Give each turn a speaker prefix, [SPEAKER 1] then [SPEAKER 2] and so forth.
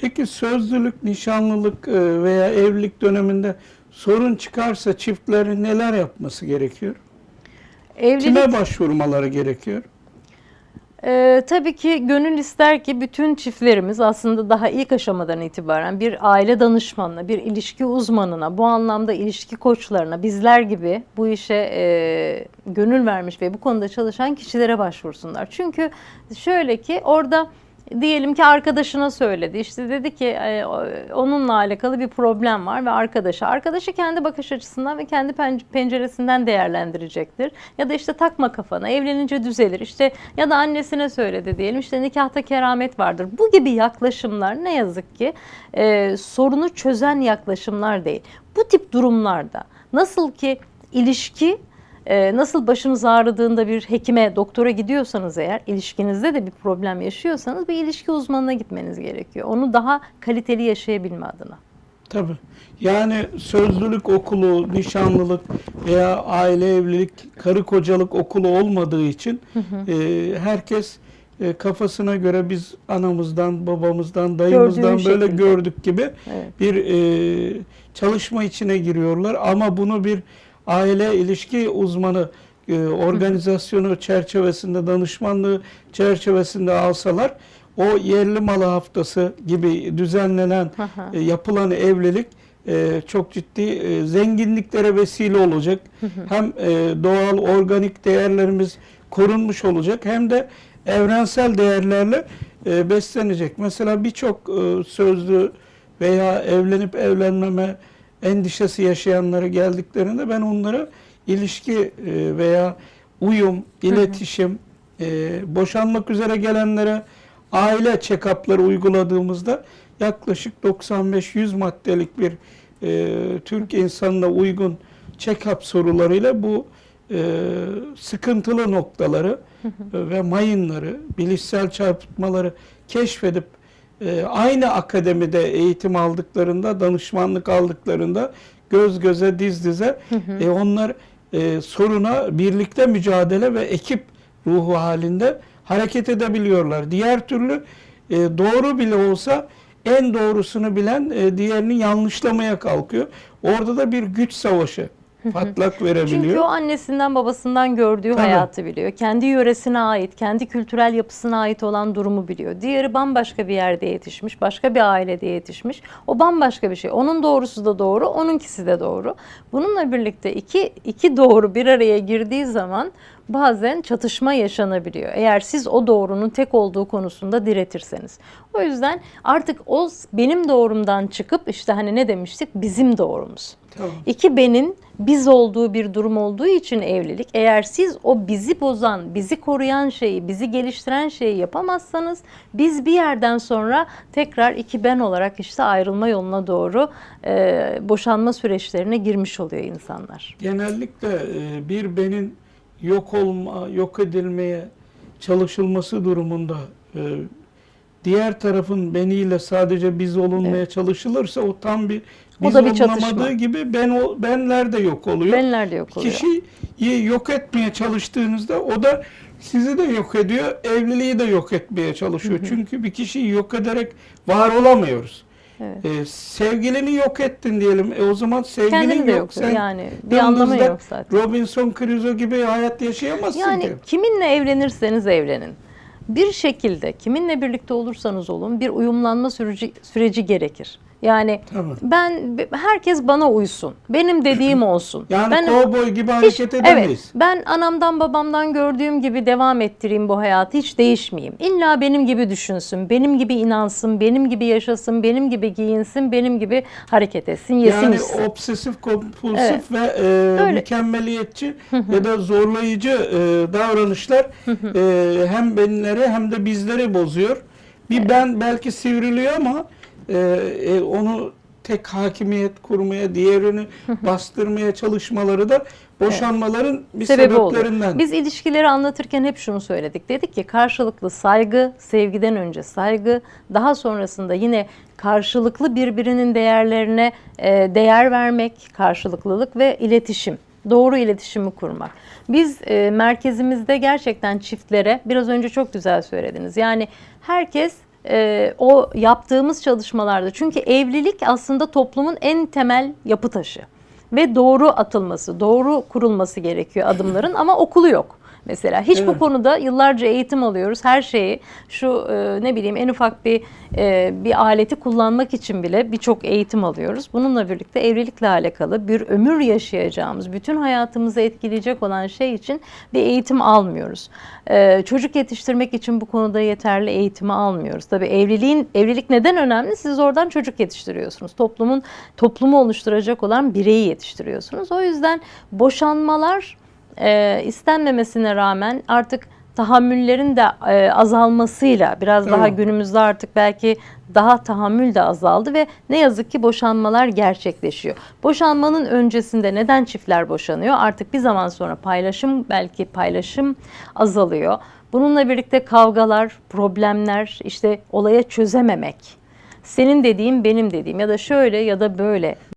[SPEAKER 1] Peki sözlülük, nişanlılık e, veya evlilik döneminde sorun çıkarsa çiftlerin neler yapması gerekiyor?
[SPEAKER 2] Evlilik
[SPEAKER 1] Kime başvurmaları gerekiyor?
[SPEAKER 2] Ee, tabii ki gönül ister ki bütün çiftlerimiz aslında daha ilk aşamadan itibaren bir aile danışmanına, bir ilişki uzmanına, bu anlamda ilişki koçlarına, bizler gibi bu işe e, gönül vermiş ve bu konuda çalışan kişilere başvursunlar. Çünkü şöyle ki orada diyelim ki arkadaşına söyledi. İşte dedi ki e, onunla alakalı bir problem var ve arkadaşı. Arkadaşı kendi bakış açısından ve kendi pen- penceresinden değerlendirecektir. Ya da işte takma kafana evlenince düzelir. İşte ya da annesine söyledi diyelim. İşte nikahta keramet vardır. Bu gibi yaklaşımlar ne yazık ki e, sorunu çözen yaklaşımlar değil. Bu tip durumlarda nasıl ki ilişki ee, nasıl başınız ağrıdığında bir hekime, doktora gidiyorsanız eğer, ilişkinizde de bir problem yaşıyorsanız bir ilişki uzmanına gitmeniz gerekiyor. Onu daha kaliteli yaşayabilme adına.
[SPEAKER 1] Tabii. Yani sözlülük okulu, nişanlılık veya aile evlilik, karı kocalık okulu olmadığı için e, herkes e, kafasına göre biz anamızdan, babamızdan, dayımızdan böyle
[SPEAKER 2] şekilde.
[SPEAKER 1] gördük gibi
[SPEAKER 2] Evet.
[SPEAKER 1] bir e, çalışma içine giriyorlar ama bunu bir aile ilişki uzmanı e, organizasyonu çerçevesinde danışmanlığı çerçevesinde alsalar o yerli malı haftası gibi düzenlenen e, yapılan evlilik e, çok ciddi e, zenginliklere vesile olacak. Hem e, doğal organik değerlerimiz korunmuş olacak hem de evrensel değerlerle e, beslenecek. Mesela birçok e, sözlü veya evlenip evlenmeme endişesi yaşayanları geldiklerinde ben onlara ilişki e, veya uyum, iletişim, e, boşanmak üzere gelenlere aile check-up'ları uyguladığımızda yaklaşık 95-100 maddelik bir e, Türk insanına uygun check-up sorularıyla bu e, sıkıntılı noktaları ve mayınları, bilişsel çarpıtmaları keşfedip e, aynı akademide eğitim aldıklarında, danışmanlık aldıklarında göz göze, diz dize e, onlar e, soruna birlikte mücadele ve ekip ruhu halinde hareket edebiliyorlar. Diğer türlü e, doğru bile olsa en doğrusunu bilen e, diğerini yanlışlamaya kalkıyor. Orada da bir güç savaşı patlak verebiliyor.
[SPEAKER 2] Çünkü o annesinden babasından gördüğü
[SPEAKER 1] Tabii.
[SPEAKER 2] hayatı biliyor. Kendi yöresine ait, kendi kültürel yapısına ait olan durumu biliyor. Diğeri bambaşka bir yerde yetişmiş, başka bir ailede yetişmiş. O bambaşka bir şey. Onun doğrusu da doğru, onunkisi de doğru. Bununla birlikte iki, iki doğru bir araya girdiği zaman bazen çatışma yaşanabiliyor. Eğer siz o doğrunun tek olduğu konusunda diretirseniz. O yüzden artık o benim doğrumdan çıkıp işte hani ne demiştik bizim doğrumuz.
[SPEAKER 1] Tamam.
[SPEAKER 2] İki benin biz olduğu bir durum olduğu için evlilik. Eğer siz o bizi bozan, bizi koruyan şeyi, bizi geliştiren şeyi yapamazsanız biz bir yerden sonra tekrar iki ben olarak işte ayrılma yoluna doğru e, boşanma süreçlerine girmiş oluyor insanlar.
[SPEAKER 1] Genellikle e, bir benin yok olma, yok edilmeye çalışılması durumunda e, diğer tarafın beniyle sadece biz olunmaya çalışılırsa o tam bir
[SPEAKER 2] O
[SPEAKER 1] biz
[SPEAKER 2] da bir çatışma.
[SPEAKER 1] gibi ben o benler de yok oluyor.
[SPEAKER 2] Benler de yok oluyor.
[SPEAKER 1] Kişiyi yok etmeye çalıştığınızda o da sizi de yok ediyor, evliliği de yok etmeye çalışıyor. Çünkü bir kişiyi yok ederek var olamıyoruz.
[SPEAKER 2] Evet.
[SPEAKER 1] E, sevgilini yok ettin diyelim. E, o zaman sevgilin
[SPEAKER 2] Kendini de
[SPEAKER 1] yok.
[SPEAKER 2] yok.
[SPEAKER 1] Sen
[SPEAKER 2] yani bir anlamı yok zaten.
[SPEAKER 1] Robinson Crusoe gibi hayat yaşayamazsın
[SPEAKER 2] Yani
[SPEAKER 1] ki.
[SPEAKER 2] kiminle evlenirseniz evlenin. Bir şekilde kiminle birlikte olursanız olun bir uyumlanma süreci, süreci gerekir. Yani
[SPEAKER 1] Tamam.
[SPEAKER 2] ben herkes bana uysun. Benim dediğim olsun.
[SPEAKER 1] Yani
[SPEAKER 2] ben
[SPEAKER 1] kovboy gibi
[SPEAKER 2] hiç-
[SPEAKER 1] hareket edemeyiz.
[SPEAKER 2] evet, ben anamdan babamdan gördüğüm gibi devam ettireyim bu hayatı hiç değişmeyeyim. İlla benim gibi düşünsün, benim gibi inansın, benim gibi yaşasın, benim gibi giyinsin, benim gibi hareket etsin, yesin
[SPEAKER 1] Yani
[SPEAKER 2] içsin.
[SPEAKER 1] obsesif kompulsif
[SPEAKER 2] Evet.
[SPEAKER 1] ve e,
[SPEAKER 2] Öyle.
[SPEAKER 1] mükemmeliyetçi ya da zorlayıcı e, davranışlar e, hem benleri hem de bizleri bozuyor. Bir ben belki sivriliyor ama e, e, onu tek hakimiyet kurmaya, diğerini bastırmaya çalışmaları da boşanmaların bir
[SPEAKER 2] sebebi
[SPEAKER 1] sebeplerinden.
[SPEAKER 2] Biz ilişkileri anlatırken hep şunu söyledik. Dedik ki karşılıklı saygı, sevgiden önce saygı, daha sonrasında yine karşılıklı birbirinin değerlerine e, değer vermek, karşılıklılık ve iletişim. Doğru iletişimi kurmak. Biz e, merkezimizde gerçekten çiftlere biraz önce çok güzel söylediniz. Yani herkes e, o yaptığımız çalışmalarda çünkü evlilik aslında toplumun en temel yapı taşı ve doğru atılması, doğru kurulması gerekiyor adımların ama okulu yok. Mesela hiç bu
[SPEAKER 1] Evet.
[SPEAKER 2] konuda yıllarca eğitim alıyoruz. Her şeyi şu e, ne bileyim en ufak bir e, bir aleti kullanmak için bile birçok eğitim alıyoruz. Bununla birlikte evlilikle alakalı bir ömür yaşayacağımız, bütün hayatımızı etkileyecek olan şey için bir eğitim almıyoruz. E, çocuk yetiştirmek için bu konuda yeterli eğitimi almıyoruz. Tabii evliliğin evlilik neden önemli? Siz oradan çocuk yetiştiriyorsunuz. Toplumun toplumu oluşturacak olan bireyi yetiştiriyorsunuz. O yüzden boşanmalar e, istenmemesine rağmen artık tahammüllerin de e, azalmasıyla biraz daha
[SPEAKER 1] Evet.
[SPEAKER 2] günümüzde artık belki daha tahammül de azaldı ve ne yazık ki boşanmalar gerçekleşiyor. Boşanmanın öncesinde neden çiftler boşanıyor? Artık bir zaman sonra paylaşım belki paylaşım azalıyor. Bununla birlikte kavgalar, problemler, işte olaya çözememek. Senin dediğim benim dediğim ya da şöyle ya da böyle